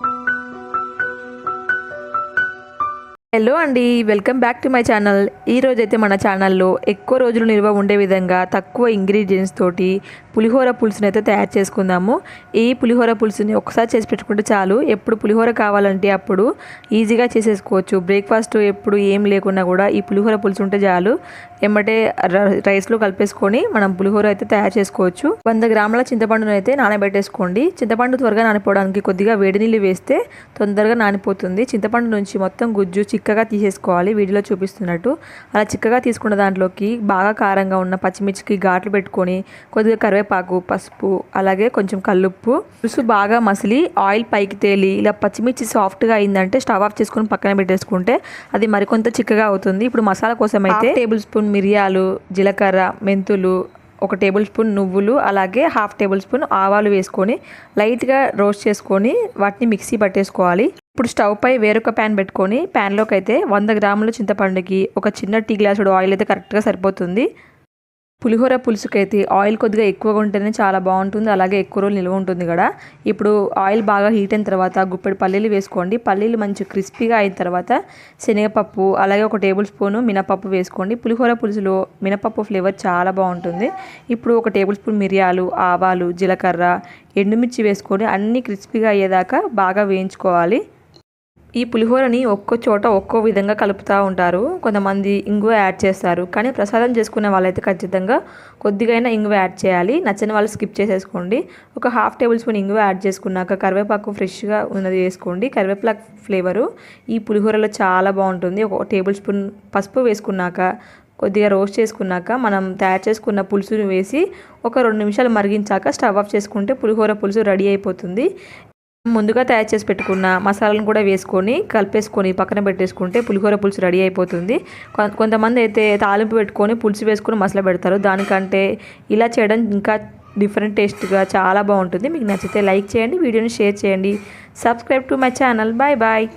Thank you. Hello అండి welcome back to my channel ఈ మన ఛానల్లో ఎక్కువ రోజులు నిల్వ ఉండే విధంగా తక్కువ ఇంగ్రీడియంట్స్ తోటి పులిహోర పులుసుని అయితే తయారు చేసుకుందాము. ఈ పులిహోర పులుసుని ఒకసారి చేసి పెట్టుకుంటే చాలు. ఎప్పుడు పులిహోర కావాలంటే అప్పుడు ఈజీగా చేసేసుకోవచ్చు. బ్రేక్ఫాస్ట్ ఎప్పుడు ఏం లేకున్నా కూడా ఈ పులిహోర పులుసు ఉంటే చాలు. ఎమ్మటే రైస్లో కలిపేసుకొని మనం పులిహోర అయితే తయారు చేసుకోవచ్చు. వంద గ్రాముల చింతపండును అయితే నానబెట్టేసుకోండి. చింతపండు త్వరగా నానిపోవడానికి కొద్దిగా వేడి నీళ్ళు వేస్తే తొందరగా నానిపోతుంది. చింతపండు నుంచి మొత్తం గుజ్జు చిక్కగా తీసేసుకోవాలి. వీడియోలో చూపిస్తున్నట్టు అలా చిక్కగా తీసుకున్న దాంట్లోకి బాగా కారంగా ఉన్న పచ్చిమిర్చికి ఘాట్లు పెట్టుకొని కొద్దిగా కరివేపాకు పసుపు అలాగే కొంచెం కల్లుప్పు పులుసు బాగా మసిలి ఆయిల్ పైకి తేలి ఇలా పచ్చిమిర్చి సాఫ్ట్గా అయిందంటే స్టవ్ ఆఫ్ చేసుకొని పక్కన పెట్టేసుకుంటే అది మరికొంత చిక్కగా అవుతుంది. ఇప్పుడు మసాలా కోసం అయితే టేబుల్ స్పూన్ మిరియాలు జీలకర్ర మెంతులు ఒక టేబుల్ స్పూన్ నువ్వులు అలాగే హాఫ్ టేబుల్ స్పూన్ ఆవాలు వేసుకొని లైట్గా రోస్ట్ చేసుకొని వాటిని మిక్సీ పట్టేసుకోవాలి. ఇప్పుడు స్టవ్ పై వేరొక ప్యాన్ పెట్టుకొని ప్యాన్లోకి అయితే వంద గ్రాముల చింతపండుకి ఒక చిన్న టీ గ్లాసుడు ఆయిల్ అయితే కరెక్ట్గా సరిపోతుంది. పులిహోర పులుసుకైతే ఆయిల్ కొద్దిగా ఎక్కువగా ఉంటేనే చాలా బాగుంటుంది అలాగే ఎక్కువ రోజులు నిల్వ ఉంటుంది కదా. ఇప్పుడు ఆయిల్ బాగా హీట్ అయిన తర్వాత గుప్పెడు పల్లీలు వేసుకోండి. పల్లీలు మంచి క్రిస్పీగా అయిన తర్వాత శనగపప్పు అలాగే ఒక టేబుల్ స్పూన్ మినపప్పు వేసుకోండి. పులిహోర పులుసులో మినపప్పు ఫ్లేవర్ చాలా బాగుంటుంది. ఇప్పుడు ఒక టేబుల్ స్పూన్ మిరియాలు ఆవాలు జీలకర్ర ఎండుమిర్చి వేసుకొని అన్నీ క్రిస్పీగా అయ్యేదాకా బాగా వేయించుకోవాలి. ఈ పులిహోరని ఒక్కో చోట ఒక్కో విధంగా కలుపుతూ ఉంటారు. కొంతమంది ఇంగువ యాడ్ చేస్తారు. కానీ ప్రసాదం చేసుకునే వాళ్ళైతే ఖచ్చితంగా కొద్దిగైనా ఇంగువ యాడ్ చేయాలి. నచ్చని వాళ్ళు స్కిప్ చేసేసుకోండి. ఒక హాఫ్ టేబుల్ స్పూన్ ఇంగువ యాడ్ చేసుకున్నాక కరివేపాకు ఫ్రెష్గా ఉన్నది వేసుకోండి. కరివేపాకు ఫ్లేవరు ఈ పులిహోరలో చాలా బాగుంటుంది. ఒక టేబుల్ స్పూన్ పసుపు వేసుకున్నాక కొద్దిగా రోస్ట్ చేసుకున్నాక మనం తయారు చేసుకున్న పులుసును వేసి ఒక రెండు నిమిషాలు మరిగించాక స్టవ్ ఆఫ్ చేసుకుంటే పులిహోర పులుసు రెడీ అయిపోతుంది. ముందుగా తయారు చేసి పెట్టుకున్న మసాలాను కూడా వేసుకొని కలిపేసుకొని పక్కన పెట్టేసుకుంటే పులిహోర పులుసు రెడీ అయిపోతుంది. కొంతమంది అయితే తాలింపు పెట్టుకొని పులుసు వేసుకొని మసాలా పెడతారు. దానికంటే ఇలా చేయడం ఇంకా డిఫరెంట్ టేస్ట్గా చాలా బాగుంటుంది. మీకు నచ్చితే లైక్ చేయండి వీడియోని షేర్ చేయండి. Subscribe to my channel. Bye bye.